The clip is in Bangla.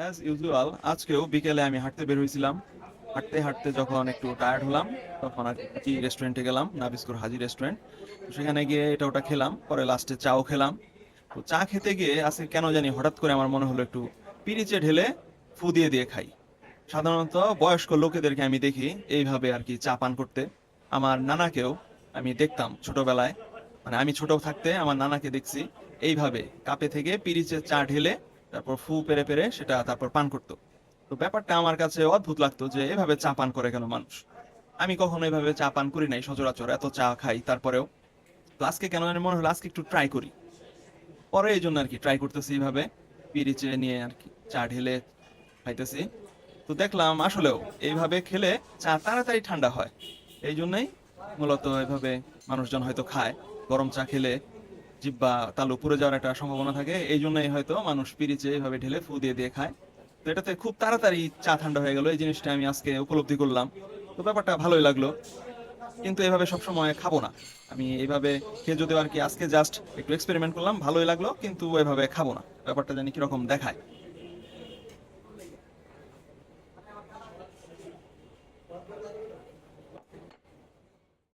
অ্যাজ ইউজুয়াল আজকেও বিকেলে আমি হাঁটতে বের হয়েছিলাম। হাঁটতে হাঁটতে যখন একটু টায়ার্ড হলাম, তখন আর কি রেস্টুরেন্টে গেলাম, নাবিস্কুর হাজি রেস্টুরেন্ট সেখানে গিয়ে এটা ওটা খেলাম, পরে লাস্টে চাও খেলাম। তো চা খেতে গিয়ে আজকে কেন জানি হঠাৎ করে আমার মনে হলো একটু পিরিচে ঢেলে ফু দিয়ে দিয়ে খাই। সাধারণত বয়স্ক লোকেদেরকে আমি দেখি এইভাবে আর কি চা পান করতে। আমার নানাকেও আমি দেখতাম ছোটবেলায়। মানে আমি ছোট থাকতে আমার নানাকে দেখছি। এইভাবে কাপে থেকে পিরিচে চা ঢেলে তারপর ফু পেরে পেরে সেটা তারপর পান করতো। তো ব্যাপারটা আমার কাছে অদ্ভুত লাগতো যে এভাবে চা পান করে কেন মানুষ? আমি কখনো এভাবে চা পান করি নাই সচরাচর, এত চা খাই তারপরেও। তো আজকে কেন জানি মনে হলো আজকে একটু ট্রাই করি। পরে এই জন্য আর কি ট্রাই করতেছি এইভাবে পিরিচে নিয়ে আর কি চা ঢেলে খাইতেছি। তো দেখলাম আসলেও এইভাবে খেলে চা তাড়াতাড়ি ঠান্ডা হয়। এই জন্যই মূলত এভাবে মানুষজন হয়তো খায়। গরম চা খেলে জিব্বা তালু পুড়ে যাওয়ার একটা সম্ভাবনা থাকে এই জন্যই হয়তো মানুষ পিরিচে এইভাবে ঢেলে ফু দিয়ে দিয়ে খায়। তো এটাতে খুব তাড়াতাড়ি চা ঠান্ডা হয়ে গেল, এই জিনিসটা আমি আজকে উপলব্ধি করলাম। তো ব্যাপারটা ভালোই লাগল, কিন্তু এভাবে সবসময় খাব না। আমি এইভাবে খেয়ে যদিও আর কি আজকে জাস্ট একটু এক্সপেরিমেন্ট করলাম, ভালোই লাগল, কিন্তু এভাবে খাব না। ব্যাপারটা জানি কীরকম দেখায়।